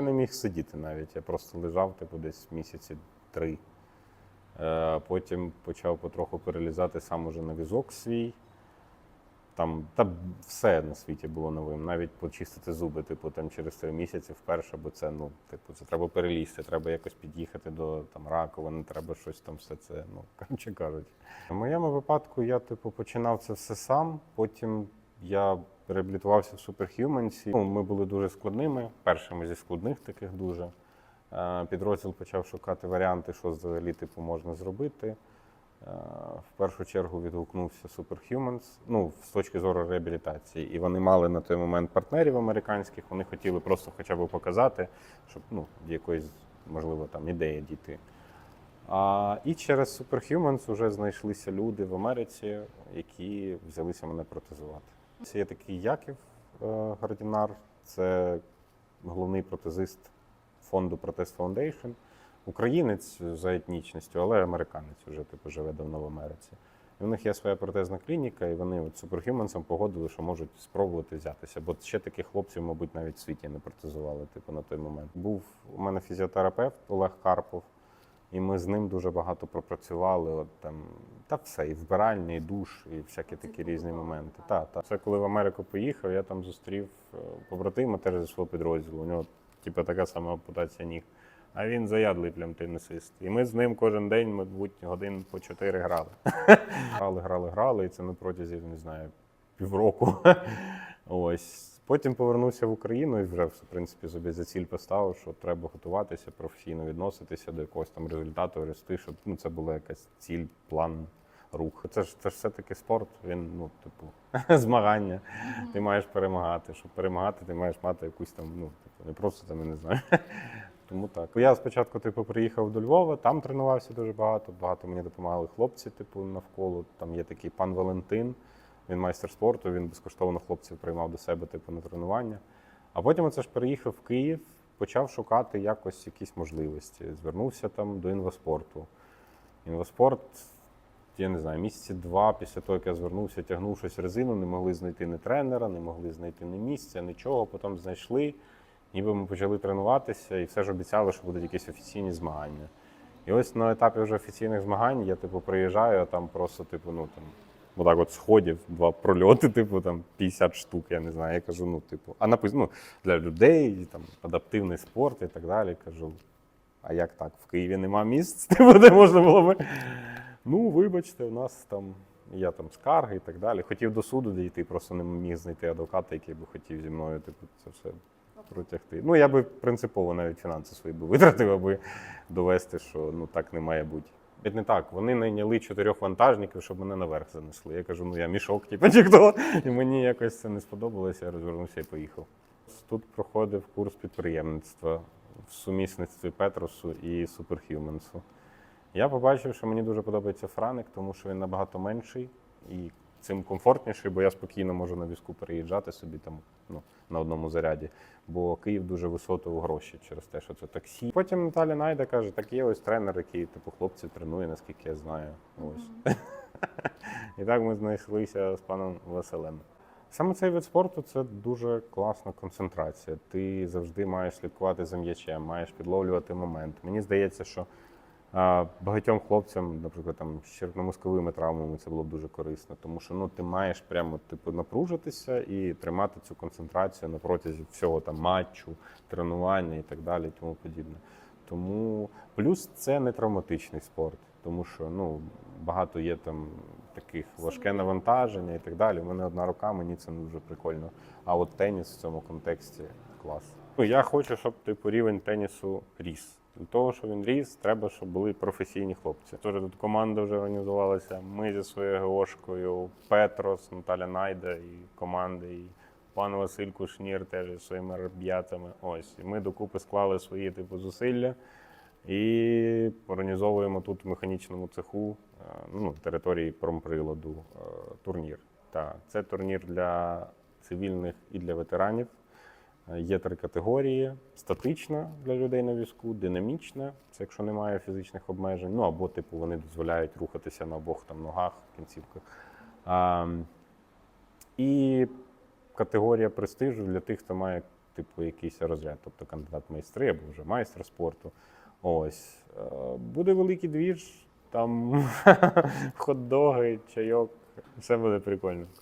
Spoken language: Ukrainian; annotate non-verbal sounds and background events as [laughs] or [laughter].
я не міг сидіти навіть. Я просто лежав, типу, десь місяці три. Е, Потім почав потроху перелізати сам уже на візок свій. Там та все на світі було новим. Навіть почистити зуби, типу, там через три місяці вперше, бо це, ну, типу, це треба перелізти, треба якось під'їхати до там раковини, треба щось там все це, ну, [laughs] коротше кажуть. В моєму випадку я, типу, починав це все сам. Потім я реабілітувався в Superhumans. Ну, ми були дуже складними, першими зі складних таких дуже. Е, Підрозділ почав шукати варіанти, що взагалі типу, можна зробити. Е, В першу чергу відгукнувся Superhumans, ну, з точки зору реабілітації. І вони мали на той момент партнерів американських, вони хотіли просто хоча б показати, щоб ну, якоїсь, можливо, там ідеї дійти. А, і через Superhumans вже знайшлися люди в Америці, які взялися мене протезувати. Це є такий Яків е, Гардінар, це головний протезист фонду Протез Foundation. Українець за етнічністю, але американець вже типу живе давно в Америці. І в них є своя протезна клініка, і вони от суперхюмансам погодили, що можуть спробувати взятися. Бо ще таких хлопців, мабуть, навіть в світі не протезували, типу, на той момент. Був у мене фізіотерапевт Олег Карпов, і ми з ним дуже багато пропрацювали. От там та все, і вбиральня, і душ, і всякі такі різні моменти. Та, та. Це коли в Америку поїхав, я там зустрів е, побратима теж зі свого підрозділу. У нього типу, така сама ампутація ніг. А він заядлий прям тенісист. І ми з ним кожен день, мабуть, годин по чотири грали. [laughs] грали, грали, грали, і це на протязі, не знаю, півроку. [laughs] Ось. Потім повернувся в Україну і вже, в принципі, собі за ціль поставив, що треба готуватися, професійно відноситися до якогось там результату, рости, щоб ну, це була якась ціль, план, рух. Це ж це ж все-таки спорт, він, ну, типу, [laughs] змагання. Ти маєш перемагати. Щоб перемагати, ти маєш мати якусь там, ну, типу, не просто там, я не знаю. [laughs] Тому так. Я спочатку, типу, приїхав до Львова, там тренувався дуже багато. Багато мені допомагали хлопці, типу, навколо. Там є такий пан Валентин, він майстер спорту, він безкоштовно хлопців приймав до себе, типу, на тренування. А потім оце ж переїхав в Київ, почав шукати якось якісь можливості. Звернувся там до інваспорту. Інваспорт, я не знаю, місяці два після того, як я звернувся, тягнув щось резину, не могли знайти ні тренера, не могли знайти ні місця, нічого. Потім знайшли. Ніби ми почали тренуватися, і все ж обіцяли, що будуть якісь офіційні змагання. І ось на етапі вже офіційних змагань я типу приїжджаю, а там просто, типу, ну там, отак от сходів, два прольоти, типу, там 50 штук, я не знаю. Я кажу, ну, типу, а написано ну, для людей, там, адаптивний спорт і так далі. Кажу, а як так? В Києві нема місць, [laughs] типу, де можна було би. Ну, вибачте, у нас там є там скарги і так далі. Хотів до суду дійти, просто не міг знайти адвоката, який би хотів зі мною, типу, це все протягти. Ну, я би принципово навіть фінанси свої би витратив, аби довести, що ну так не має бути. Навіть не так. Вони найняли чотирьох вантажників, щоб мене наверх занесли. Я кажу, ну я мішок, типу, чи хто. І мені якось це не сподобалося, я розвернувся і поїхав. Тут проходив курс підприємництва в сумісництві Петросу і Суперхюменсу. Я побачив, що мені дуже подобається Франик, тому що він набагато менший і цим комфортніший, бо я спокійно можу на візку переїжджати собі там ну, на одному заряді. Бо Київ дуже висото в гроші через те, що це таксі. Потім Наталя Найда каже, так є ось тренер, який типу хлопців тренує, наскільки я знаю. Ось. І так ми знайшлися з паном Василем. Саме цей вид спорту це дуже класна концентрація. Ти завжди маєш слідкувати за м'ячем, маєш підловлювати момент. Мені здається, що багатьом хлопцям, наприклад, там з черепно-мозковими травмами це було б дуже корисно, тому що ну ти маєш прямо типу напружитися і тримати цю концентрацію на протязі всього там матчу, тренування і так далі, і тому подібне. Тому плюс це не травматичний спорт, тому що ну багато є там таких важке навантаження і так далі. У мене одна рука, мені це не дуже прикольно. А от теніс в цьому контексті клас. Ну я хочу, щоб типу рівень тенісу ріс. Для того, щоб він ріс, треба, щоб були професійні хлопці. Тож тут команда вже організувалася. Ми зі своєю ГОшкою, Петрос, Наталя Найда і команди, і пан Василь Кушнір теж зі своїми ребятами. Ось. І ми докупи склали свої типу зусилля і організовуємо тут в механічному цеху е, ну, території промприладу е, турнір. Та, це турнір для цивільних і для ветеранів. Е, Є три категорії: статична для людей на візку, динамічна це якщо немає фізичних обмежень. Ну або типу вони дозволяють рухатися на обох там ногах, кінцівках. А, і категорія престижу для тих, хто має типу, якийсь розряд, тобто кандидат майстри або вже майстер спорту. Ось. Е, Буде великий двіж, там [laughs] хот-доги, чайок. Все буде прикольно.